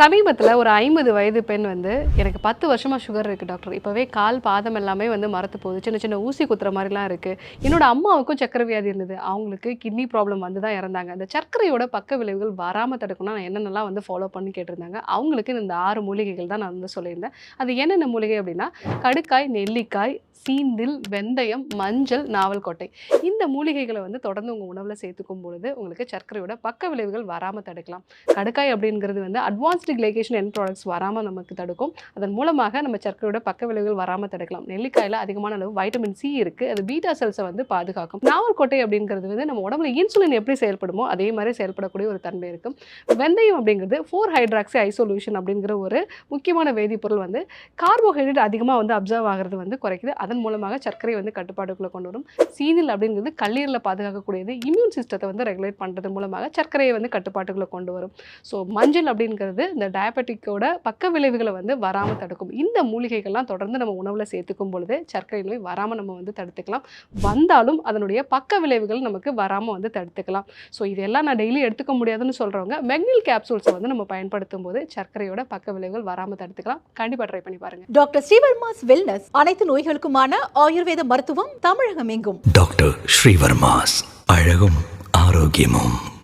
சமீபத்தில் ஒரு ஐம்பது வயது பெண் வந்து எனக்கு பத்து வருஷமாக சுகர் இருக்குது டாக்டர் இப்போவே கால் பாதம் எல்லாமே வந்து மரத்து போகுது. சின்ன சின்ன ஊசி குத்துற மாதிரிலாம் இருக்குது என்னோட அம்மாவுக்கும் சர்க்கரை வியாதி இருந்தது. அவங்களுக்கு கிட்னி ப்ராப்ளம் வந்து தான் இறந்தாங்க. அந்த சர்க்கரையோட பக்க விளைவுகள் வராமல் தடுக்கணும்னா நான் என்னென்னலாம் வந்து ஃபாலோ பண்ணி கேட்டிருந்தாங்க. அவங்களுக்கு இந்த ஆறு மூலிகைகள் தான் நான் வந்து சொல்லியிருந்தேன். அது என்னென்ன மூலிகை அப்படின்னா கடுக்காய் நெல்லிக்காய் சீந்தில் வெந்தயம் மஞ்சள் நாவல்கொட்டை இந்த மூலிகைகளை வந்து தொடர்ந்து உங்கள் உணவில் சேர்த்துக்கும் பொழுது உங்களுக்கு சர்க்கரையோட பக்க விளைவுகள் வராமல் தடுக்கலாம். கடுக்காய் அப்படிங்கிறது வந்து அட்வான்ஸ்டு கிளைகேஷன் என் ப்ராடக்ட்ஸ் வராமல் நமக்கு தடுக்கும். அதன் மூலமாக நம்ம சர்க்கரையோட பக்க விளைவுகள் வராமல் தடுக்கலாம். நெல்லிக்காயில் அதிகமான அளவு வைட்டமின் சி இருக்குது அது பீட்டா செல்ஸை வந்து பாதுகாக்கும். நாவல்கொட்டை அப்படிங்கிறது வந்து நம்ம உடம்புல இன்சுலின் எப்படி செயல்படுமோ அதே மாதிரி செயல்படக்கூடிய ஒரு தன்மை இருக்கும் வெந்தயம் அப்படிங்கிறது ஃபோர் ஹைட்ராக்சி ஐசோலூஷன் அப்படிங்கிற ஒரு முக்கியமான வேதிப்பொருள் வந்து கார்போஹைட்ரேட் அதிகமாக வந்து அப்சர்வ் ஆகிறது வந்து குறைக்குது. அதன் மூலமாக சர்க்கரை வந்து கட்டுப்பாட்டுக்குள்ளே கொண்டு வரும். சீனில் அப்படிங்கிறது கல்லீரலை பாதுகாக்கக்கூடியது. இம்யூன் சிஸ்டத்தை வந்து ரெகுலேட் பண்ணுறது மூலமாக சர்க்கரையை வந்து கட்டுப்பாட்டுக்குள்ளே கொண்டு வரும். ஸோ மஞ்சள் அப்படிங்கிறது இந்த டயபெட்டிக்கோட பக்க விளைவுகளை வந்து வராமல் தடுக்கும். இந்த மூலிகைகள்லாம் தொடர்ந்து நம்ம உணவில் சேர்த்துக்கும் பொழுது சர்க்கரை நோய் வராமல் நம்ம வந்து தடுத்துக்கலாம். வந்தாலும் அதனுடைய பக்க விளைவுகள் நமக்கு வராமல் வந்து தடுத்துக்கலாம். ஸோ இதெல்லாம் நான் டெய்லி எடுத்துக்க முடியாதுன்னு சொல்கிறவங்க மெக்னில் கேப்சூல்ஸை வந்து நம்ம பயன்படுத்தும் போது சர்க்கரையோட பக்க விளைவுகள் வராமல் தடுத்துக்கலாம். கண்டிப்பாக ட்ரை பண்ணி பாருங்கள் டாக்டர் ஸ்ரீவர்மாஸ் வெல்னஸ் அனைத்து நோய்களுக்கும் நோய்களுக்குமான ஆயுர்வேத மருத்துவம் தமிழகம் எங்கும் டாக்டர் ஸ்ரீவர்மாஸ். அழகும் ஆரோக்கியமும்.